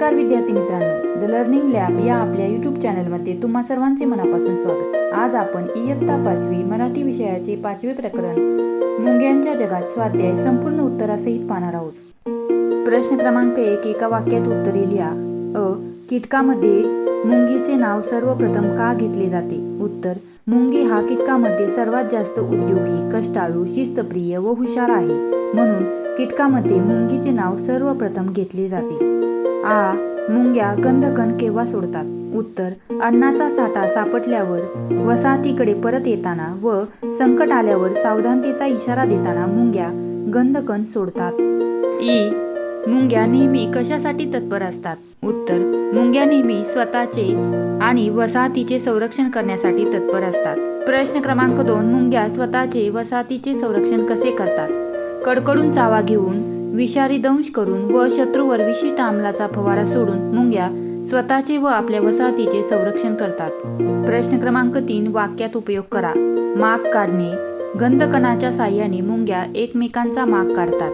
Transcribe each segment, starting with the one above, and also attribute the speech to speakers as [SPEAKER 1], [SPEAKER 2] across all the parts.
[SPEAKER 1] नमस्कार विद्यार्थी मित्रांनो. द लर्निंग लॅब या आपल्या यूट्यूब चॅनलमध्ये तुम्हा सर्वांचे मनापासून स्वागत. आज आपण इयत्ता पाचवी मराठी विषयाचे पाचवे प्रकरण मुंग्यांच्या जगात स्वाध्याय संपूर्ण उत्तरासहित पाहणार आहोत. प्रश्न क्रमांक एक एका वाक्यात उत्तरे लिहा. अ कीटकामध्ये मुंगीचे नाव सर्वप्रथम का घेतले जाते? उत्तर मुंगी हा कीटकामध्ये सर्वात जास्त उद्योगी कष्टाळू शिस्तप्रिय व हुशार आहे. म्हणून कीटकामध्ये मुंगीचे नाव सर्वप्रथम घेतले जाते. आ मुंग्या गंधकण केव्हा सोडतात? उत्तर अन्नाचा साठा सापटल्यावर वसाहतीकडे परत येताना व संकट आल्यावर सावधानतेचा इशारा देताना मुंग्या गंधकण सोडतात. ई मुंग्या नेहमी कशासाठी तत्पर असतात? उत्तर मुंग्या नेहमी स्वतःचे आणि वसाहतीचे संरक्षण करण्यासाठी तत्पर असतात. प्रश्न क्रमांक दोन मुंग्या स्वतःचे वसाहतीचे संरक्षण कसे करतात? कडकडून चावा घेऊन विषारी दंश करून व शत्रूवर विशिष्ट आमलाचा फवारा सोडून मुंग्या स्वतःचे व आपल्या वसाहतीचे संरक्षण करतात. प्रश्न क्रमांक तीन वाक्यात उपयोग करा. माग काढणे. गंधकणाच्या साह्याने मुंग्या एकमेकांचा माग काढतात.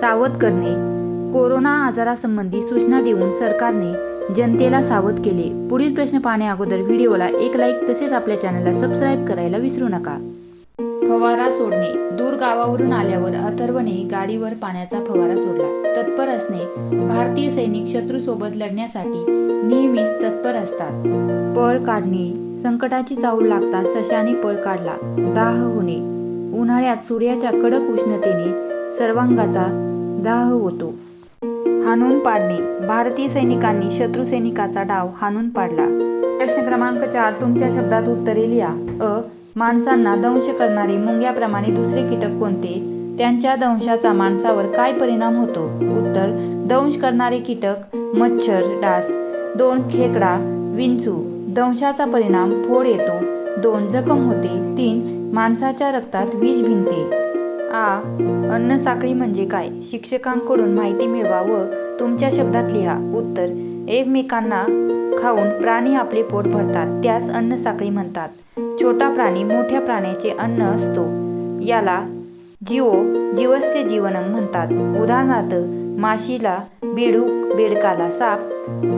[SPEAKER 1] सावध करणे. कोरोना आजारासंबंधी सूचना देऊन सरकारने जनतेला सावध केले. पुढील प्रश्न पाहण्या अगोदर व्हिडिओला एक लाईक तसेच आपल्या चॅनलला सबस्क्राईब करायला विसरू नका. फवारा सोडणे. गावावरून आल्यावर अथर्वने गाडीवर पाण्याचा फवारा सोडला. तत्पर असणे भारतीय सैनिक शत्रूसोबत लढण्यासाठी नेहमीच तत्पर असतात. पळ काढणे संकटाची चावल लागता सशाने पळ काढला. दाह होणे उन्हाळ्यात सूर्याच्या कडक उष्णतेने सर्वांगाचा दाह होतो. हाणून पाडणे भारतीय सैनिकांनी शत्रू सैनिकाचा डाव हाणून पाडला. प्रश्न क्रमांक चार तुमच्या शब्दात उत्तरे लिहा. अ माणसांना दंश करणारे मुंग्याप्रमाणे दुसरे कीटक कोणते? त्यांच्या दंशाचा माणसावर काय परिणाम होतो? उत्तर दंश करणारे कीटक मच्छर डास. दोन खेकडा. विंचू दंशाचा परिणाम फोड येतो. दोन जखम होते. तीन माणसाच्या रक्तात विष भिनते. आ अन्न साखळी म्हणजे काय? शिक्षकांकडून माहिती मिळवा व तुमच्या शब्दात लिहा. उत्तर एकमेकांना खाऊन प्राणी आपले पोट भरतात त्यास अन्न साखळी म्हणतात. छोटा प्राणी मोठ्या प्राण्याचे अन्न असतो. याला जीवो जीवस्य जीवनम म्हणतात. उदाहरणार्थ माशीला बेडूक बेडकाला साप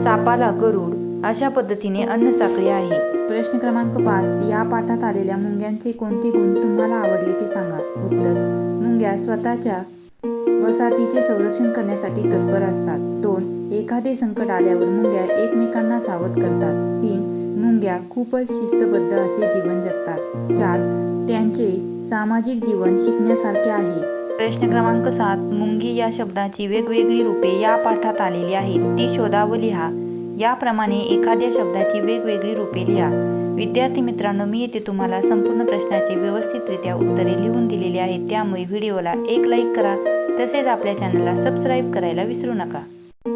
[SPEAKER 1] सापाला गरुड अशा पद्धतीने अन्न साखळी आहे. प्रश्न क्रमांक पाच. या पाठात आलेल्या मुंग्यांचे कोणते गुण तुम्हाला आवडले ते सांगा. उत्तर मुंग्या स्वतःच्या वसाहतीचे संरक्षण करण्यासाठी तत्पर असतात. दोन एखादे संकट आल्यावर मुंग्या एकमेकांना सावध करतात. तीन मुंग्या खूपच शिस्तबद्ध असे जीवन जगतात. चार त्यांचे सामाजिक जीवन शिकण्यासारखे आहे. प्रश्न क्रमांक सात मुंगी या शब्दाची वेगवेगळी रूपे या पाठात आलेली आहेत. ती शोधा व लिहा. याप्रमाणे एखाद्या शब्दाची वेगवेगळी रूपे लिहा. विद्यार्थी मित्रांनो मी येथे तुम्हाला संपूर्ण प्रश्नाची व्यवस्थितरित्या उत्तरे लिहून दिलेली आहेत. त्यामुळे व्हिडिओला एक लाईक करा. तसेच आपल्या चॅनलला सबस्क्राईब करायला विसरू नका.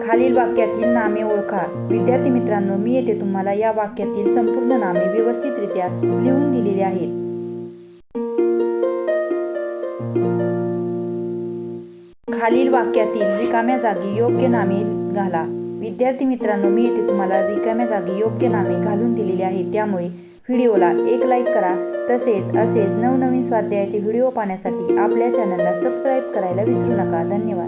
[SPEAKER 1] खालील वाक्यातील नामे ओळखा. विद्यार्थी मित्रांनो मी येथे तुम्हाला या वाक्यातील संपूर्ण नामे व्यवस्थितरित्या लिहून दिलेली आहेत. खालील वाक्यातील रिकाम्या जागी योग्य नामे घाला. विद्यार्थी मित्रांनो मी येथे तुम्हाला रिकाम्या जागी योग्य नामे घालून दिलेली आहेत. त्यामुळे व्हिडिओला एक लाईक करा. तसेच असेच नवनवीन स्वाध्यायाचे व्हिडिओ पाहण्यासाठी आपल्या चॅनलला सबस्क्राईब करायला विसरू नका. धन्यवाद.